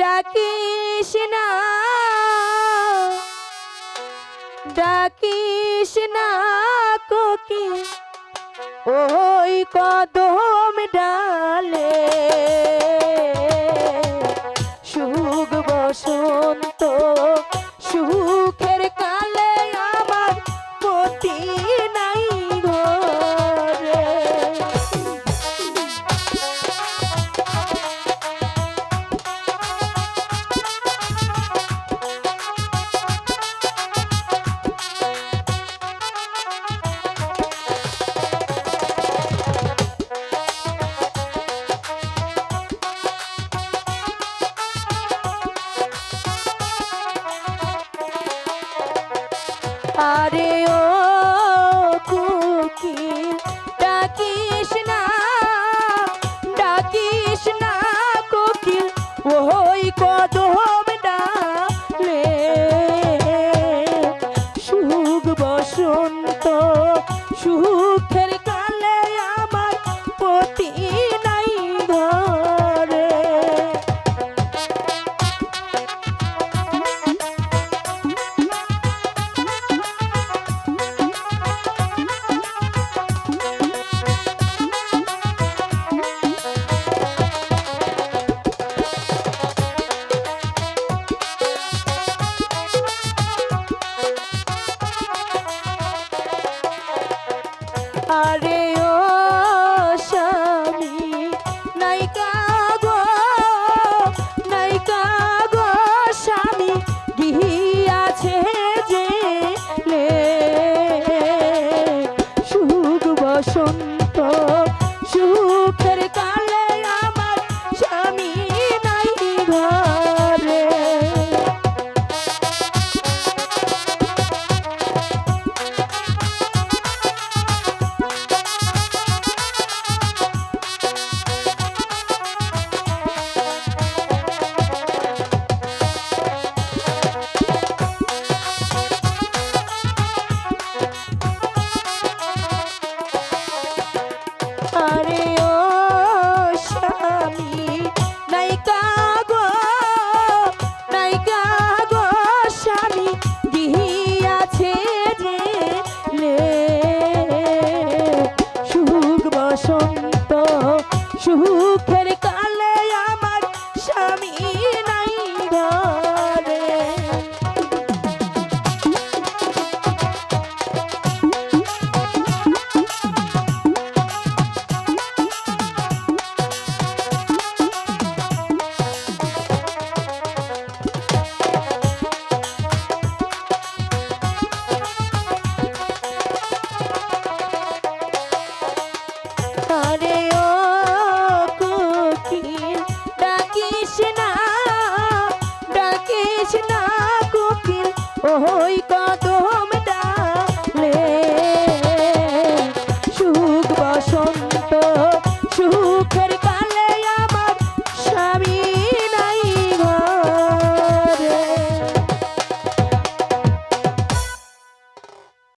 ডাকিস না ডাকিস না কোকি, ওই কদম ডালে। সুখ বসন্ত, সুখের কালে আমার পতি নাই আরে ও কুকি। ডাকিস না ডাকিস না কোকিল ওই কদম আরে ও স্বামী নাইকা গো নাইকা গো স্বামী গিয়াছে যে সুখ বসন্ত সুখের ডাকিস না